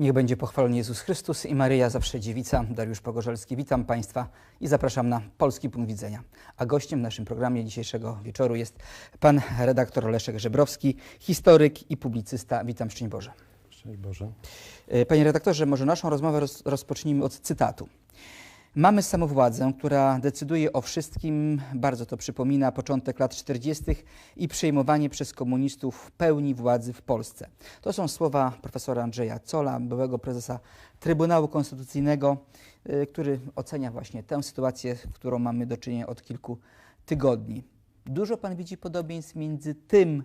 Niech będzie pochwalony Jezus Chrystus i Maryja zawsze dziewica. Dariusz Pogorzelski, witam Państwa i zapraszam na Polski Punkt Widzenia. A gościem w naszym programie dzisiejszego wieczoru jest pan redaktor Leszek Żebrowski, historyk i publicysta. Witam, szczęść Boże. Szczęść Boże. E, Panie redaktorze, może naszą rozmowę roz, rozpocznijmy od cytatu. Mamy samowładzę, która decyduje o wszystkim, bardzo to przypomina początek lat 40. i przejmowanie przez komunistów pełni władzy w Polsce. To są słowa profesora Andrzeja Cola, byłego prezesa Trybunału Konstytucyjnego, y, który ocenia właśnie tę sytuację, którą mamy do czynienia od kilku tygodni. Dużo pan widzi podobieństw między tym,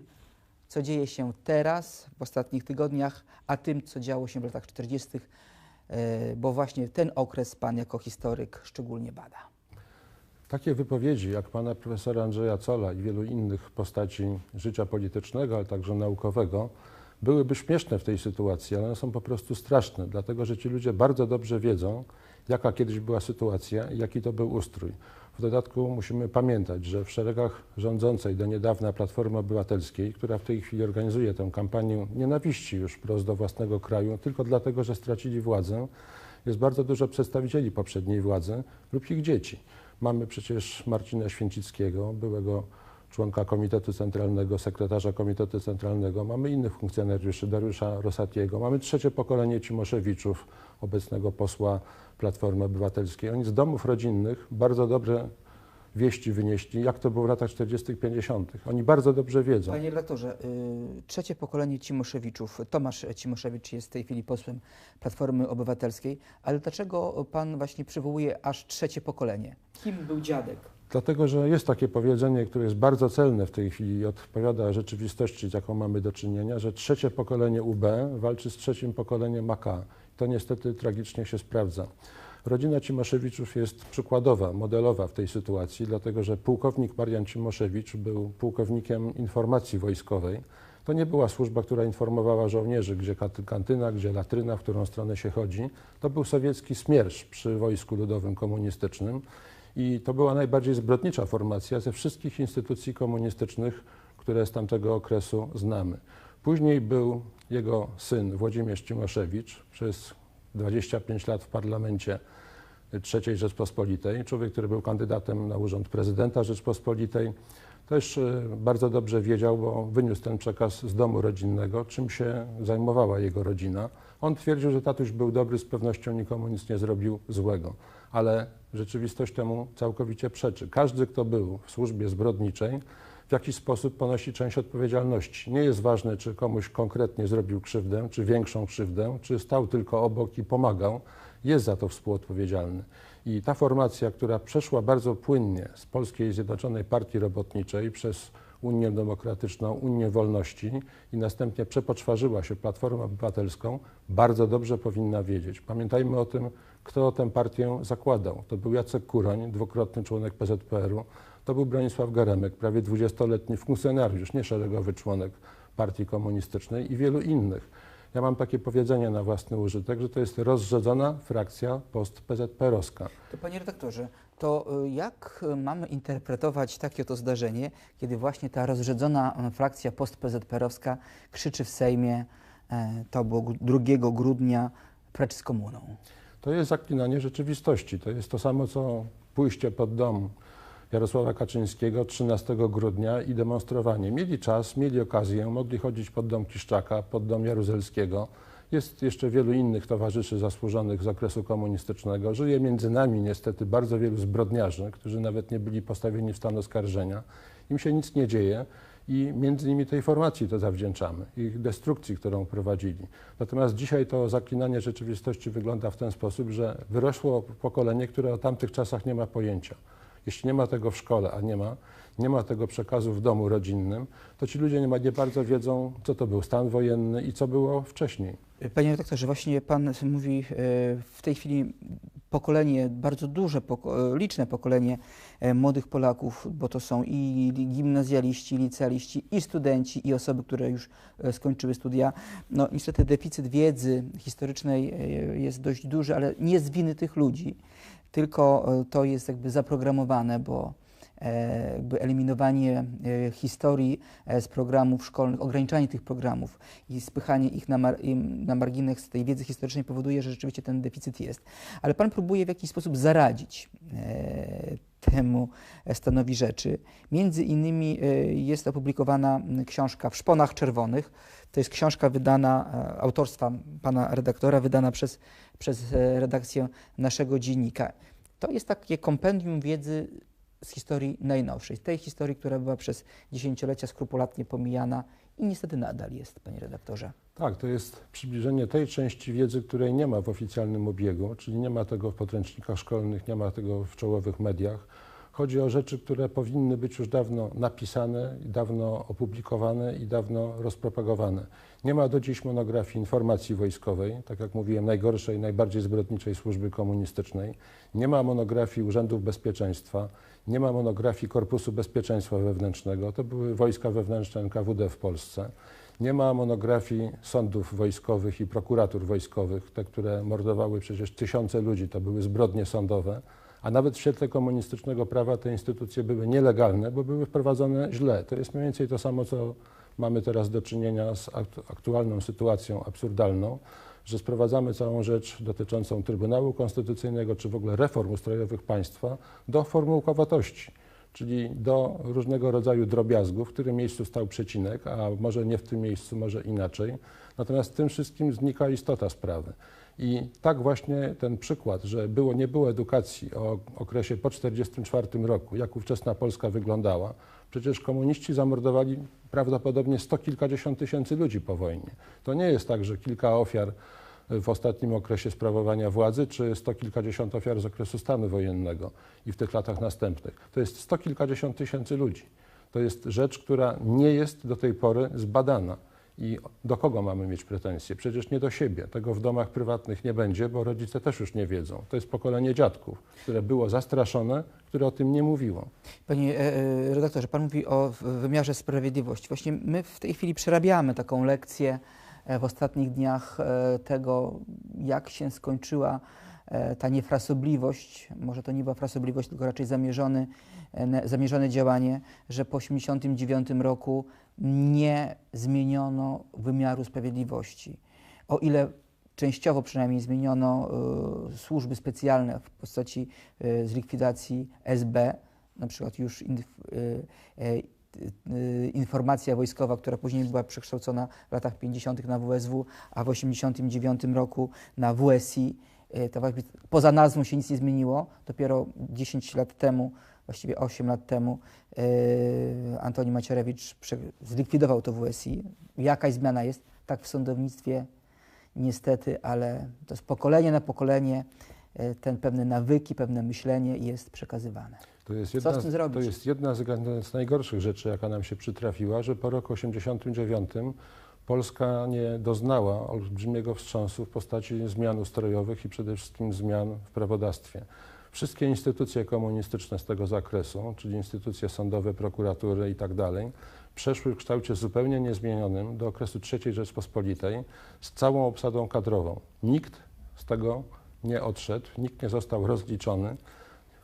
co dzieje się teraz, w ostatnich tygodniach, a tym, co działo się w latach 40., e, bo właśnie ten okres pan jako historyk szczególnie bada. Takie wypowiedzi jak pana profesora Andrzeja Cola i wielu innych postaci życia politycznego, ale także naukowego, byłyby śmieszne w tej sytuacji, ale one są po prostu straszne, dlatego że ci ludzie bardzo dobrze wiedzą, jaka kiedyś była sytuacja i jaki to był ustrój. W dodatku musimy pamiętać, że w szeregach rządzącej do niedawna Platformy Obywatelskiej, która w tej chwili organizuje tę kampanię nienawiści już wprost do własnego kraju, tylko dlatego, że stracili władzę, jest bardzo dużo przedstawicieli poprzedniej władzy lub ich dzieci. Mamy przecież Marcina Święcickiego, byłego członka Komitetu Centralnego, sekretarza Komitetu Centralnego, mamy innych funkcjonariuszy, Dariusza Rosatiego, mamy trzecie pokolenie Cimoszewiczów, obecnego posła Platformy Obywatelskiej. Oni z domów rodzinnych bardzo dobrze wieści wynieśli, jak to było w latach 40., 50. Oni bardzo dobrze wiedzą. Panie redaktorze, y, trzecie pokolenie Cimoszewiczów, Tomasz Cimoszewicz jest w tej chwili posłem Platformy Obywatelskiej, ale dlaczego pan właśnie przywołuje aż trzecie pokolenie? Kim był dziadek? Dlatego, że jest takie powiedzenie, które jest bardzo celne w tej chwili i odpowiada rzeczywistości, z jaką mamy do czynienia, że trzecie pokolenie UB walczy z trzecim pokoleniem AK. To niestety tragicznie się sprawdza. Rodzina Cimoszewiczów jest przykładowa, modelowa w tej sytuacji, dlatego że pułkownik Marian Cimoszewicz był pułkownikiem informacji wojskowej. To nie była służba, która informowała żołnierzy, gdzie kantyna, gdzie latryna, w którą stronę się chodzi. To był sowiecki smiersz przy Wojsku Ludowym Komunistycznym. I to była najbardziej zbrodnicza formacja ze wszystkich instytucji komunistycznych, które z tamtego okresu znamy. Później był jego syn Włodzimierz Cimoszewicz przez 25 lat w parlamencie III Rzeczpospolitej, człowiek, który był kandydatem na urząd prezydenta Rzeczpospolitej. Też e, bardzo dobrze wiedział, bo wyniósł ten przekaz z domu rodzinnego, czym się zajmowała jego rodzina. On twierdził, że tatuś był dobry, z pewnością nikomu nic nie zrobił złego, ale rzeczywistość temu całkowicie przeczy. Każdy, kto był w służbie zbrodniczej, w jakiś sposób ponosi część odpowiedzialności. Nie jest ważne, czy komuś konkretnie zrobił krzywdę, czy większą krzywdę, czy stał tylko obok i pomagał, jest za to współodpowiedzialny. I ta formacja, która przeszła bardzo płynnie z Polskiej Zjednoczonej Partii Robotniczej przez Unię Demokratyczną, Unię Wolności i następnie przepoczwarzyła się Platformą Obywatelską, bardzo dobrze powinna wiedzieć. Pamiętajmy o tym, kto tę partię zakładał. To był Jacek Kuroń, dwukrotny członek PZPR-u, to był Bronisław Geremek, prawie 20-letni funkcjonariusz, nie szeregowy członek Partii Komunistycznej i wielu innych. Ja mam takie powiedzenie na własny użytek, że to jest rozrzedzona frakcja post-PZPR-owska. To panie redaktorze, to y, jak mamy interpretować takie to zdarzenie, kiedy właśnie ta rozrzedzona y, frakcja post-PZPR-owska krzyczy w Sejmie, e, to było gr- 2 grudnia, precz z komuną? To jest zaklinanie rzeczywistości. To jest to samo, co pójście pod dom Jarosława Kaczyńskiego 13 grudnia i demonstrowanie. Mieli czas, mieli okazję, mogli chodzić pod dom Kiszczaka, pod dom Jaruzelskiego. Jest jeszcze wielu innych towarzyszy zasłużonych z okresu komunistycznego. Żyje między nami niestety bardzo wielu zbrodniarzy, którzy nawet nie byli postawieni w stan oskarżenia. Im się nic nie dzieje i między innymi tej formacji to zawdzięczamy, ich destrukcji, którą prowadzili. Natomiast dzisiaj to zaklinanie rzeczywistości wygląda w ten sposób, że wyrosło pokolenie, które o tamtych czasach nie ma pojęcia. Jeśli nie ma tego w szkole, a nie ma, nie ma tego przekazu w domu rodzinnym, to ci ludzie nie, ma, nie bardzo wiedzą, co to był stan wojenny i co było wcześniej. Panie redaktorze, właśnie pan mówi e, w tej chwili pokolenie, bardzo duże, e, liczne pokolenie e, młodych Polaków, bo to są i gimnazjaliści, licealiści, i studenci, i osoby, które już skończyły studia. No niestety deficyt wiedzy historycznej jest dość duży, ale nie z winy tych ludzi, tylko e, to jest jakby zaprogramowane, bo e, jakby eliminowanie e, historii z programów szkolnych, ograniczanie tych programów i spychanie ich na, mar, na margines tej wiedzy historycznej powoduje, że rzeczywiście ten deficyt jest. Ale Pan próbuje w jakiś sposób zaradzić temu stanowi rzeczy. Między innymi e, jest opublikowana książka W szponach czerwonych. To jest książka wydana, e, autorstwa pana redaktora, wydana przez, przez e, redakcję naszego dziennika. To jest takie kompendium wiedzy z historii najnowszej, tej historii, która była przez dziesięciolecia skrupulatnie pomijana i niestety nadal jest, panie redaktorze. Tak, to jest przybliżenie tej części wiedzy, której nie ma w oficjalnym obiegu, czyli nie ma tego w podręcznikach szkolnych, nie ma tego w czołowych mediach. Chodzi o rzeczy, które powinny być już dawno napisane, dawno opublikowane i dawno rozpropagowane. Nie ma do dziś monografii informacji wojskowej, tak jak mówiłem, najgorszej, najbardziej zbrodniczej służby komunistycznej. Nie ma monografii Urzędów Bezpieczeństwa, nie ma monografii Korpusu Bezpieczeństwa Wewnętrznego. To były wojska wewnętrzne NKWD w Polsce. Nie ma monografii sądów wojskowych i prokuratur wojskowych, te, które mordowały przecież tysiące ludzi, to były zbrodnie sądowe, a nawet w świetle komunistycznego prawa te instytucje były nielegalne, bo były wprowadzone źle. To jest mniej więcej to samo, co mamy teraz do czynienia z aktu- aktualną sytuacją absurdalną, że sprowadzamy całą rzecz dotyczącą Trybunału Konstytucyjnego, czy w ogóle reform ustrojowych państwa do formułkowatości czyli do różnego rodzaju drobiazgów, w którym miejscu stał przecinek, a może nie w tym miejscu, może inaczej. Natomiast tym wszystkim znika istota sprawy. I tak właśnie ten przykład, że było, nie było edukacji o okresie po 1944 roku, jak ówczesna Polska wyglądała. Przecież komuniści zamordowali prawdopodobnie sto kilkadziesiąt tysięcy ludzi po wojnie. To nie jest tak, że kilka ofiar w ostatnim okresie sprawowania władzy, czy sto kilkadziesiąt ofiar z okresu stanu wojennego i w tych latach następnych. To jest sto kilkadziesiąt tysięcy ludzi. To jest rzecz, która nie jest do tej pory zbadana. I do kogo mamy mieć pretensje? Przecież nie do siebie. Tego w domach prywatnych nie będzie, bo rodzice też już nie wiedzą. To jest pokolenie dziadków, które było zastraszone, które o tym nie mówiło. Panie e, e, redaktorze, pan mówi o wymiarze sprawiedliwości. Właśnie my w tej chwili przerabiamy taką lekcję e, w ostatnich dniach tego, jak się skończyła ta niefrasobliwość, może to nie była frasobliwość, tylko raczej zamierzony, e, ne- zamierzone działanie, że po 1989 roku nie zmieniono wymiaru sprawiedliwości. O ile częściowo przynajmniej zmieniono e, służby specjalne w postaci e, zlikwidacji SB, na przykład już inf, e, e, e, informacja wojskowa, która później była przekształcona w latach 50. na WSW, a w 89 roku na WSI. E, To poza nazwą się nic nie zmieniło. Dopiero 10 lat temu, właściwie 8 lat temu, e, Antoni Macierewicz zlikwidował to WSI. Jakaś zmiana jest? Tak w sądownictwie niestety, ale to z pokolenia na pokolenie e, ten pewne nawyki, pewne myślenie jest przekazywane. To jest Co jedna, z tym zrobić? To jest jedna z, z najgorszych rzeczy, jaka nam się przytrafiła, że po roku 89 Polska nie doznała olbrzymiego wstrząsu w postaci zmian ustrojowych i przede wszystkim zmian w prawodawstwie. Wszystkie instytucje komunistyczne z tego zakresu, czyli instytucje sądowe, prokuratury i tak przeszły w kształcie zupełnie niezmienionym do okresu III Rzeczpospolitej z całą obsadą kadrową. Nikt z tego nie odszedł, nikt nie został rozliczony.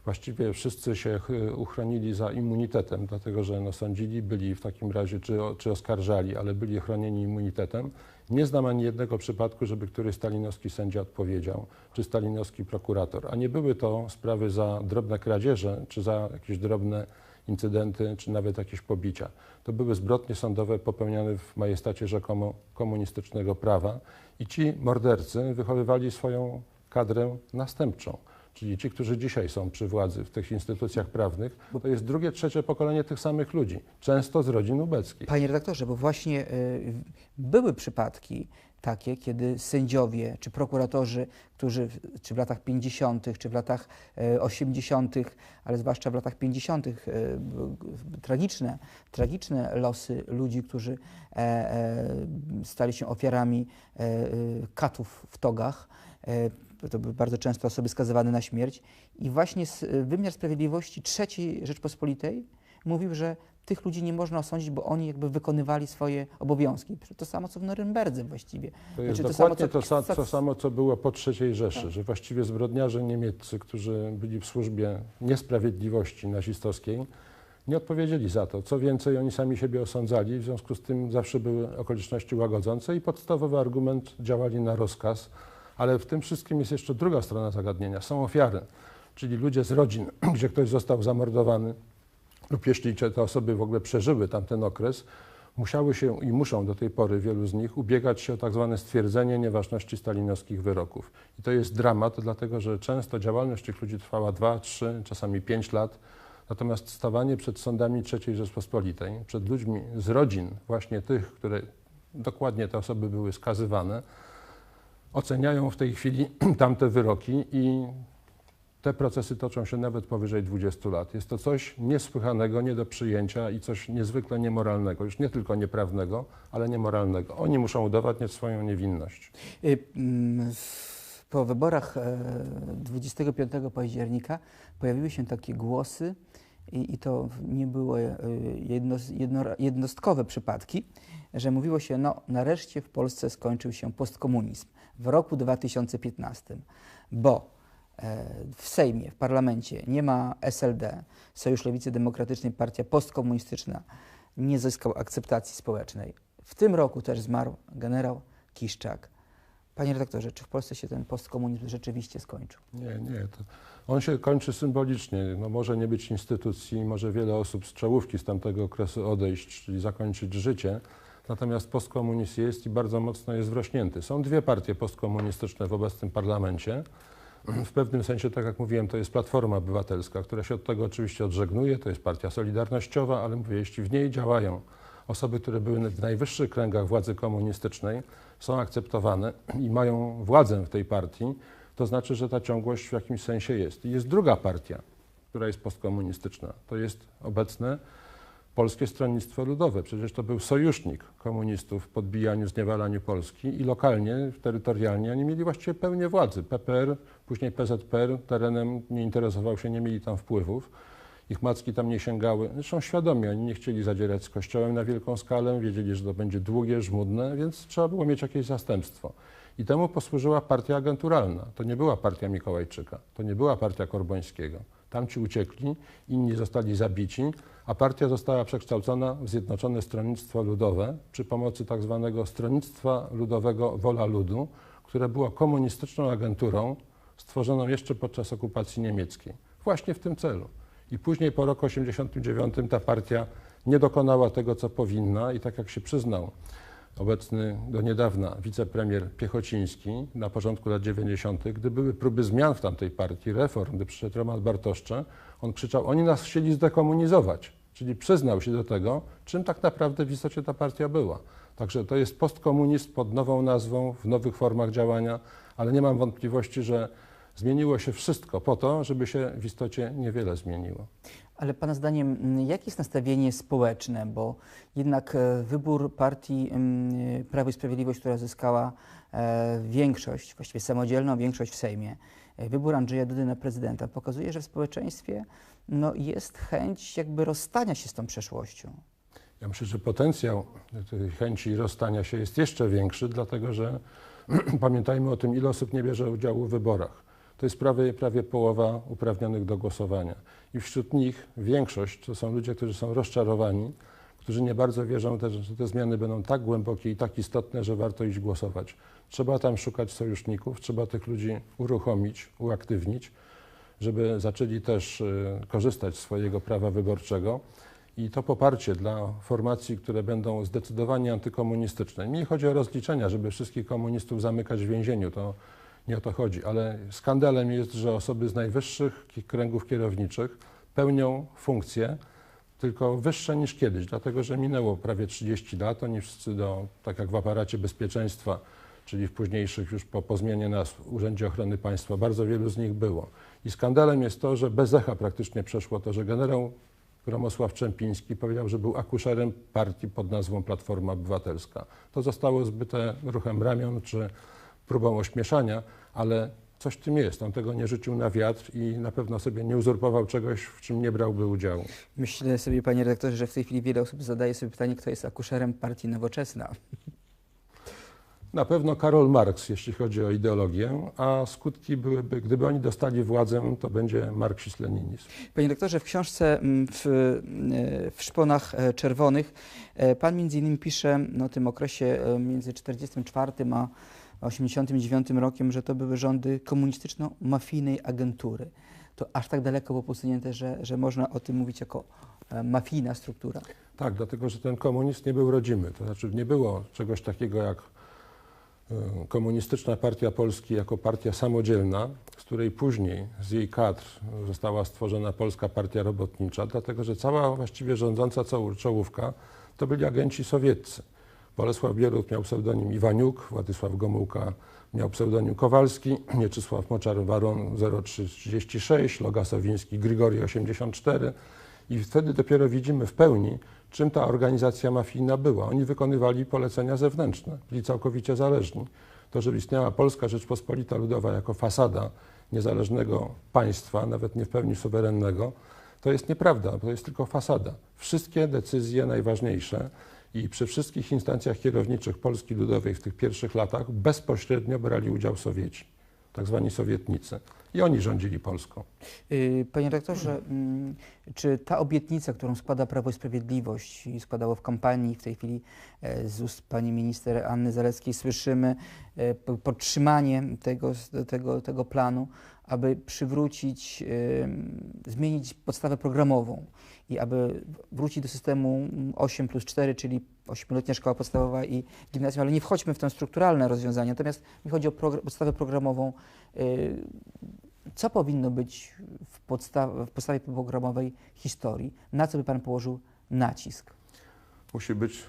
Właściwie wszyscy się ch- uchronili za immunitetem, dlatego że no, sądzili, byli w takim razie, czy, czy oskarżali, ale byli chronieni immunitetem. Nie znam ani jednego przypadku, żeby któryś stalinowski sędzia odpowiedział, czy stalinowski prokurator. A nie były to sprawy za drobne kradzieże, czy za jakieś drobne incydenty, czy nawet jakieś pobicia. To były zbrodnie sądowe popełniane w majestacie rzekomo komunistycznego prawa i ci mordercy wychowywali swoją kadrę następczą. Czyli ci, którzy dzisiaj są przy władzy w tych instytucjach prawnych, to jest drugie, trzecie pokolenie tych samych ludzi, często z rodzin ubeckich. Panie redaktorze, bo właśnie y, były przypadki takie, kiedy sędziowie czy prokuratorzy, którzy w, czy w latach 50., czy w latach y, 80., ale zwłaszcza w latach 50., y, b- tragiczne, tragiczne losy ludzi, którzy e, e, stali się ofiarami e, e, katów w togach. To były bardzo często osoby skazywane na śmierć. I właśnie s- wymiar sprawiedliwości III Rzeczpospolitej mówił, że tych ludzi nie można osądzić, bo oni jakby wykonywali swoje obowiązki. To samo co w Norymberdze właściwie. To jest Znaczy, dokładnie to to, samo, sa- co- to samo, co było po III Rzeszy, Tak. że właściwie zbrodniarze niemieccy, którzy byli w służbie niesprawiedliwości nazistowskiej, nie odpowiedzieli za to. Co więcej, oni sami siebie osądzali, w związku z tym zawsze były okoliczności łagodzące i podstawowy argument działali na rozkaz. Ale w tym wszystkim jest jeszcze druga strona zagadnienia. Są ofiary, czyli ludzie z rodzin, gdzie ktoś został zamordowany lub jeśli te osoby w ogóle przeżyły tamten okres, musiały się i muszą do tej pory wielu z nich ubiegać się o tak zwane stwierdzenie nieważności stalinowskich wyroków. I to jest dramat, dlatego że często działalność tych ludzi trwała 2, 3, czasami 5 lat. Natomiast stawanie przed sądami III Rzeczpospolitej, przed ludźmi z rodzin właśnie tych, które dokładnie te osoby były skazywane, oceniają w tej chwili tamte wyroki i te procesy toczą się nawet powyżej 20 lat. Jest to coś niesłychanego, nie do przyjęcia i coś niezwykle niemoralnego, już nie tylko nieprawnego, ale niemoralnego. Oni muszą udowadniać swoją niewinność. Y, mm, Po wyborach e, 25 października pojawiły się takie głosy, i, i to nie były e, jedno, jedno, jednostkowe przypadki, że mówiło się, no nareszcie w Polsce skończył się postkomunizm w roku 2015, bo e, w Sejmie, w parlamencie nie ma SLD, Sojusz Lewicy Demokratycznej, partia postkomunistyczna, nie zyskał akceptacji społecznej. W tym roku też zmarł generał Kiszczak. Panie redaktorze, czy w Polsce się ten postkomunizm rzeczywiście skończył? Nie, nie. On się kończy symbolicznie. No, może nie być instytucji, może wiele osób z czołówki z tamtego okresu odejść, czyli zakończyć życie. Natomiast postkomunizm jest i bardzo mocno jest wrośnięty. Są dwie partie postkomunistyczne w obecnym parlamencie. W pewnym sensie, tak jak mówiłem, to jest Platforma Obywatelska, która się od tego oczywiście odżegnuje, to jest partia solidarnościowa, ale mówię, jeśli w niej działają osoby, które były w najwyższych kręgach władzy komunistycznej, są akceptowane i mają władzę w tej partii, to znaczy, że ta ciągłość w jakimś sensie jest. I jest druga partia, która jest postkomunistyczna. To jest obecne Polskie Stronnictwo Ludowe. Przecież to był sojusznik komunistów w podbijaniu, zniewalaniu Polski i lokalnie, terytorialnie oni mieli właściwie pełnię władzy. PPR, później PZPR terenem nie interesował się, nie mieli tam wpływów. Ich macki tam nie sięgały. Zresztą świadomie, oni nie chcieli zadzierać z Kościołem na wielką skalę, wiedzieli, że to będzie długie, żmudne, więc trzeba było mieć jakieś zastępstwo. I temu posłużyła partia agenturalna. To nie była partia Mikołajczyka, to nie była partia Korbońskiego. Tamci uciekli, inni zostali zabici, a partia została przekształcona w Zjednoczone Stronnictwo Ludowe przy pomocy tak zwanego Stronnictwa Ludowego Wola Ludu, które było komunistyczną agenturą stworzoną jeszcze podczas okupacji niemieckiej. Właśnie w tym celu. I później po roku 1989 ta partia nie dokonała tego, co powinna i tak jak się przyznał obecny do niedawna wicepremier Piechociński na początku lat 90., gdy były próby zmian w tamtej partii, reform, gdy przyszedł Roman Bartoszcze, on krzyczał, oni nas chcieli zdekomunizować, czyli przyznał się do tego, czym tak naprawdę w istocie ta partia była. Także to jest postkomunizm pod nową nazwą, w nowych formach działania, ale nie mam wątpliwości, że zmieniło się wszystko po to, żeby się w istocie niewiele zmieniło. Ale Pana zdaniem, m, jakie jest nastawienie społeczne? Bo jednak e, wybór partii m, Prawo i Sprawiedliwość, która zyskała e, większość, właściwie samodzielną większość w Sejmie, e, wybór Andrzeja Dudy na prezydenta pokazuje, że w społeczeństwie no, jest chęć jakby rozstania się z tą przeszłością. Ja myślę, że potencjał tej chęci rozstania się jest jeszcze większy, dlatego że pamiętajmy o tym, ile osób nie bierze udziału w wyborach. To jest prawie, prawie połowa uprawnionych do głosowania. I wśród nich większość to są ludzie, którzy są rozczarowani, którzy nie bardzo wierzą, też, że te zmiany będą tak głębokie i tak istotne, że warto iść głosować. Trzeba tam szukać sojuszników, trzeba tych ludzi uruchomić, uaktywnić, żeby zaczęli też y, korzystać z swojego prawa wyborczego. I to poparcie dla formacji, które będą zdecydowanie antykomunistyczne. Nie chodzi o rozliczenia, żeby wszystkich komunistów zamykać w więzieniu, to nie o to chodzi, ale skandalem jest, że osoby z najwyższych kręgów kierowniczych pełnią funkcje tylko wyższe niż kiedyś, dlatego że minęło prawie 30 lat, oni wszyscy do, tak jak w aparacie bezpieczeństwa, czyli w późniejszych już po, po zmianie nazw w Urzędzie Ochrony Państwa, bardzo wielu z nich było. I skandalem jest to, że bez echa praktycznie przeszło to, że generał Gromosław Czempiński powiedział, że był akuszerem partii pod nazwą Platforma Obywatelska. To zostało zbyte ruchem ramion czy próbą ośmieszania, ale Coś w tym jest. On tego nie rzucił na wiatr i na pewno sobie nie uzurpował czegoś, w czym nie brałby udziału. Myślę sobie, panie redaktorze, że w tej chwili wiele osób zadaje sobie pytanie, kto jest akuszerem partii Nowoczesna. Na pewno Karol Marx, jeśli chodzi o ideologię, a skutki byłyby, gdyby oni dostali władzę, to będzie marksizm-leninizm. Panie doktorze, w książce mm, w, e, w Szponach e, Czerwonych e, pan między innymi pisze o tym okresie między 44 a 89 rokiem, że to były rządy komunistyczno-mafijnej agentury. To aż tak daleko było posunięte, że, że można o tym mówić jako e, mafijna struktura. Tak, dlatego że ten komunizm nie był rodzimy. To znaczy nie było czegoś takiego jak e, Komunistyczna Partia Polski jako partia samodzielna, z której później z jej kadr została stworzona Polska Partia Robotnicza, dlatego że cała właściwie rządząca czołówka to byli agenci sowieccy. Bolesław Bierut miał pseudonim Iwaniuk, Władysław Gomułka miał pseudonim Kowalski, Mieczysław Moczar Baron 0336, Loga Sowiński Grigori 84 i wtedy dopiero widzimy w pełni, czym ta organizacja mafijna była. Oni wykonywali polecenia zewnętrzne, byli całkowicie zależni. To, że istniała Polska Rzeczpospolita Ludowa jako fasada niezależnego państwa, nawet nie w pełni suwerennego, to jest nieprawda, to jest tylko fasada. Wszystkie decyzje najważniejsze i przy wszystkich instancjach kierowniczych Polski Ludowej w tych pierwszych latach bezpośrednio brali udział Sowieci, tak zwani Sowietnicy. I oni rządzili Polską. Y, Panie rektorze, mm, czy ta obietnica, którą składa Prawo i Sprawiedliwość i składało w kampanii, w tej chwili e, z ust pani minister Anny Zalewskiej słyszymy e, po- podtrzymanie tego, tego, tego planu, aby przywrócić, zmienić podstawę programową i aby wrócić do systemu 8 plus 4, czyli 8-letnia szkoła podstawowa i gimnazjum, ale nie wchodźmy w te strukturalne rozwiązania, natomiast mi chodzi o progr- podstawę programową. y, co powinno być w, podsta- w podstawie programowej historii? Na co by Pan położył nacisk? Musi być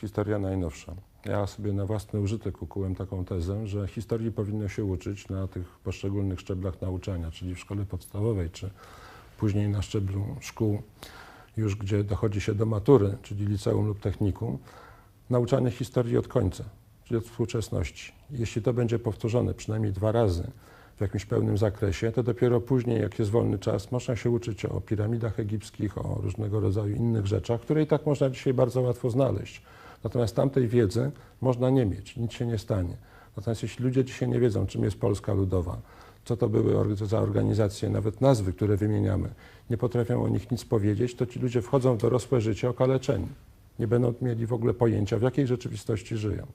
historia najnowsza. Ja sobie na własny użytek ukułem taką tezę, że historii powinno się uczyć na tych poszczególnych szczeblach nauczania, czyli w szkole podstawowej, czy później na szczeblu szkół, już gdzie dochodzi się do matury, czyli liceum lub technikum, nauczanie historii od końca, czyli od współczesności. Jeśli to będzie powtórzone przynajmniej dwa razy w jakimś pełnym zakresie, to dopiero później, jak jest wolny czas, można się uczyć o piramidach egipskich, o różnego rodzaju innych rzeczach, które i tak można dzisiaj bardzo łatwo znaleźć. Natomiast tamtej wiedzy można nie mieć, nic się nie stanie. Natomiast jeśli ludzie dzisiaj nie wiedzą, czym jest Polska Ludowa, co to były za organizacje, nawet nazwy, które wymieniamy, nie potrafią o nich nic powiedzieć, to ci ludzie wchodzą w dorosłe życie okaleczeni. Nie będą mieli w ogóle pojęcia, w jakiej rzeczywistości żyją.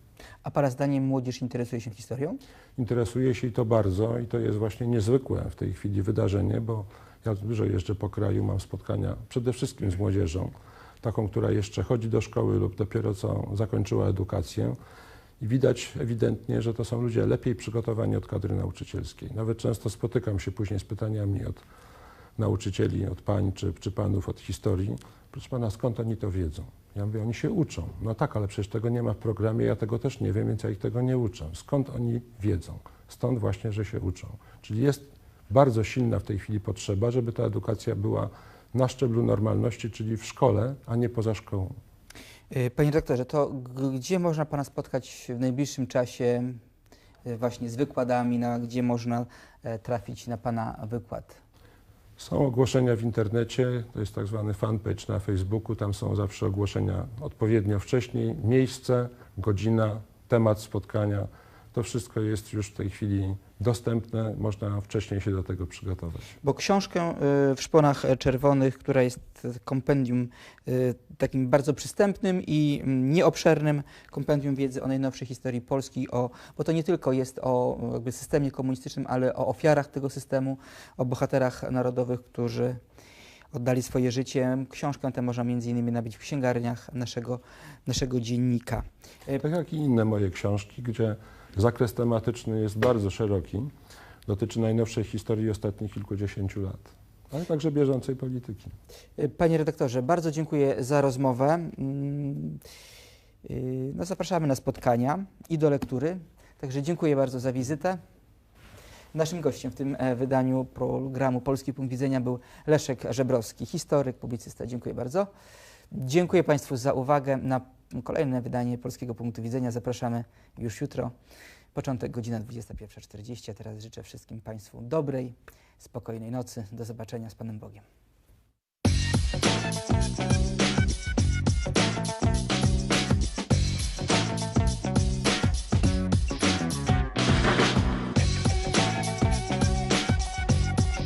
A Pana zdaniem młodzież interesuje się historią? Interesuje się i to bardzo i to jest właśnie niezwykłe w tej chwili wydarzenie, bo ja dużo jeżdżę po kraju, mam spotkania przede wszystkim z młodzieżą, taką, która jeszcze chodzi do szkoły lub dopiero co zakończyła edukację i widać ewidentnie, że to są ludzie lepiej przygotowani od kadry nauczycielskiej. Nawet często spotykam się później z pytaniami od nauczycieli, od pań czy, czy panów od historii. Proszę pana, skąd oni to wiedzą? Ja mówię, oni się uczą. No tak, ale przecież tego nie ma w programie, ja tego też nie wiem, więc ja ich tego nie uczę. Skąd oni wiedzą? Stąd właśnie, że się uczą. Czyli jest bardzo silna w tej chwili potrzeba, żeby ta edukacja była na szczeblu normalności, czyli w szkole, a nie poza szkołą. Y, Panie doktorze, to gdzie można Pana spotkać w najbliższym czasie y, właśnie z wykładami, na, gdzie można e, trafić na Pana wykład? Są ogłoszenia w internecie, to jest tak zwany fanpage na Facebooku, tam są zawsze ogłoszenia odpowiednio wcześniej, miejsce, godzina, temat spotkania. To wszystko jest już w tej chwili dostępne, można wcześniej się do tego przygotować. Bo książkę y, w szponach czerwonych, która jest kompendium y, takim bardzo przystępnym i mm, nieobszernym kompendium wiedzy o najnowszej historii Polski, o, bo to nie tylko jest o jakby systemie komunistycznym, ale o ofiarach tego systemu, o bohaterach narodowych, którzy oddali swoje życie. Książkę tę można między innymi nabyć w księgarniach naszego, naszego dziennika. Tak jak i inne moje książki, gdzie zakres tematyczny jest bardzo szeroki, dotyczy najnowszej historii ostatnich kilkudziesięciu lat, ale także bieżącej polityki. Y, Panie redaktorze, bardzo dziękuję za rozmowę. Mm, y, No, zapraszamy na spotkania i do lektury. Także dziękuję bardzo za wizytę. Naszym gościem w tym e, wydaniu programu Polski Punkt Widzenia był Leszek Żebrowski, historyk, publicysta. Dziękuję bardzo. Dziękuję Państwu za uwagę. Na Kolejne wydanie Polskiego Punktu Widzenia zapraszamy już jutro. Początek godzina 21.40. Teraz życzę wszystkim Państwu dobrej, spokojnej nocy. Do zobaczenia z Panem Bogiem.